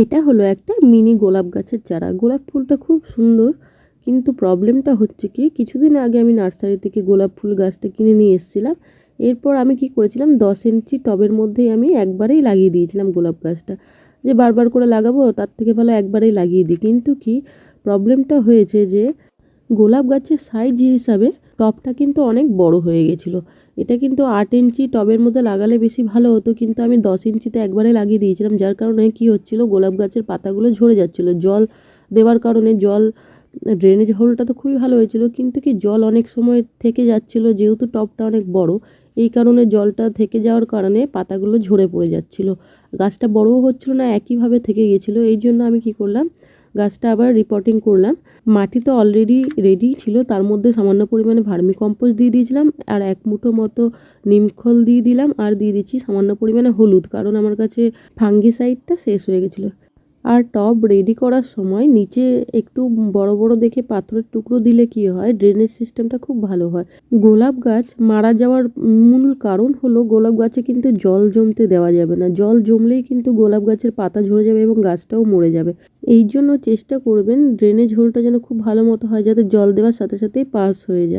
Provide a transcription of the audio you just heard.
এটা হলো একটা মিনি গোলাপ গাছের চারা। গোলাপ ফুলটা খুব সুন্দর, কিন্তু প্রবলেমটা হচ্ছে কি, কিছুদিন আগে আমি নার্সারি থেকে গোলাপ ফুল গাছটা কিনে নিয়ে এসেছিলাম। এরপর আমি কি করেছিলাম, দশ ইঞ্চি টবের মধ্যেই আমি একবারেই লাগিয়ে দিয়েছিলাম গোলাপ গাছটা। যে বারবার করে লাগাবো, তার থেকে ভালো একবারেই লাগিয়ে দিই। কিন্তু কি প্রবলেমটা হয়েছে যে গোলাপ গাছের সাইজ হিসাবে টবটা কিন্তু অনেক বড় হয়ে গেছিল। এটা কিন্তু আট ইঞ্চি টবের মধ্যে লাগালে বেশি ভালো হতো, কিন্তু আমি দশ ইঞ্চিতে একবারে লাগিয়ে দিয়েছিলাম, যার কারণে কি হচ্ছিল, গোলাপ গাছের পাতাগুলো ঝরে যাচ্ছিল। জল দেওয়ার কারণে জল ড্রেনেজ হোলটা তো খুবই ভালো হয়েছিল, কিন্তু কি জল অনেক সময় থেকে যাচ্ছিল, যেহেতু টবটা অনেক বড়, এই কারণে জলটা থেকে যাওয়ার কারণে পাতাগুলো ঝরে পড়ে যাচ্ছিল। গাছটা বড়ও হচ্ছিল না, একইভাবে থেকে গেছিল, এই জন্য আমি কি করলাম গাছটা আবার রিপোর্টিং করলাম। মাটি তো অলরেডি রেডি ছিল, তার মধ্যে সামান্য পরিমাণে ভার্মি দিয়ে দিয়েছিলাম আর এক মুঠো মতো নিমখল দিয়ে দিলাম আর দিয়ে দিচ্ছি সামান্য পরিমাণে হলুদ, কারণ আমার কাছে ফাঙ্গিসাইডটা শেষ হয়ে গেছিল। আর টব রেডি করার সময় নিচে একটু বড় বড় দেখে পাথরের টুকরো দিলে কি হয়? ড্রেনেজ সিস্টেমটা খুব ভালো হয়। গোলাপ গাছ মারা যাওয়ার মূল কারণ হলো গোলাপ গাছে কিন্তু জল জমতে দেওয়া যাবে না। জল জমলেই কিন্তু গোলাপ গাছের পাতা ঝরে যাবে এবং গাছটাও মরে যাবে। এই জন্য চেষ্টা করবেন ড্রেনেজ হোলটা যেন খুব ভালো মতো হয়, যাতে জল দেওয়ার সাথে সাথেই পাস হয়ে যায়।